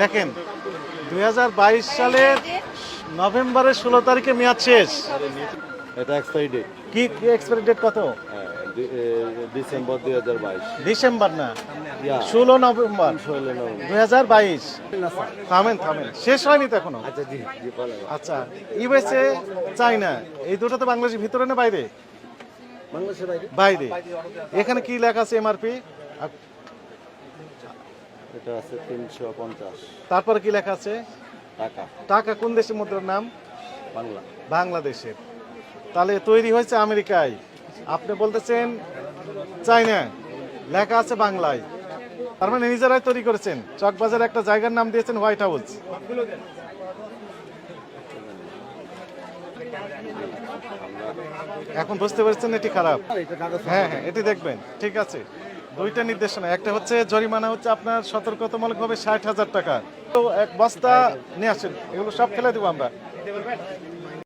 দেখেন দুই সালের নভেম্বরের ষোলো তারিখে মেয়াদ শেষ। এটা এক্সপায়ারি ডেট কি এক্সপায়ারি ডেট কত? ডিসেম্বর দুই হাজার বাইশ। ডিসেম্বর না? ষোলো নভেম্বর। ষোলো দুই হাজার বাইশ। থামেন থামেন। শেষ হয়নি তো এখনও? আচ্ছা জি আচ্ছা ইউএসএ চাইনা এই দুটো তো বাংলাদেশের ভিতরে না বাইরে। বাইরে। এখানে কি লেখা আছে এমআরপি? এটা আছে তিনশো পঞ্চাশ। তারপরে কি লেখা আছে? টাকা। টাকা কোন দেশের মুদ্রার নাম? বাংলা। বাংলাদেশের। তাহলে তৈরি হয়েছে আমেরিকায়। আপনি বলতেছেন চাইনা লেখা আছে বাংলায়। তার মানে নিজেরাই তৈরি করেছেন। চকবাজারে একটা জায়গার নাম দিয়েছেন হোয়াইট হাউস। এখন বুঝতে পারছেন এটি খারাপ। হ্যাঁ হ্যাঁ এটি দেখবেন। ঠিক আছে। দুইটা নির্দেশনা। একটা হচ্ছে জরিমানা হচ্ছে আপনার সতর্কতামূলক ভাবে ষাট হাজার টাকা। তো এক বস্তা নিয়ে আসেন, এগুলো সব ফেলে দেবো আমরা।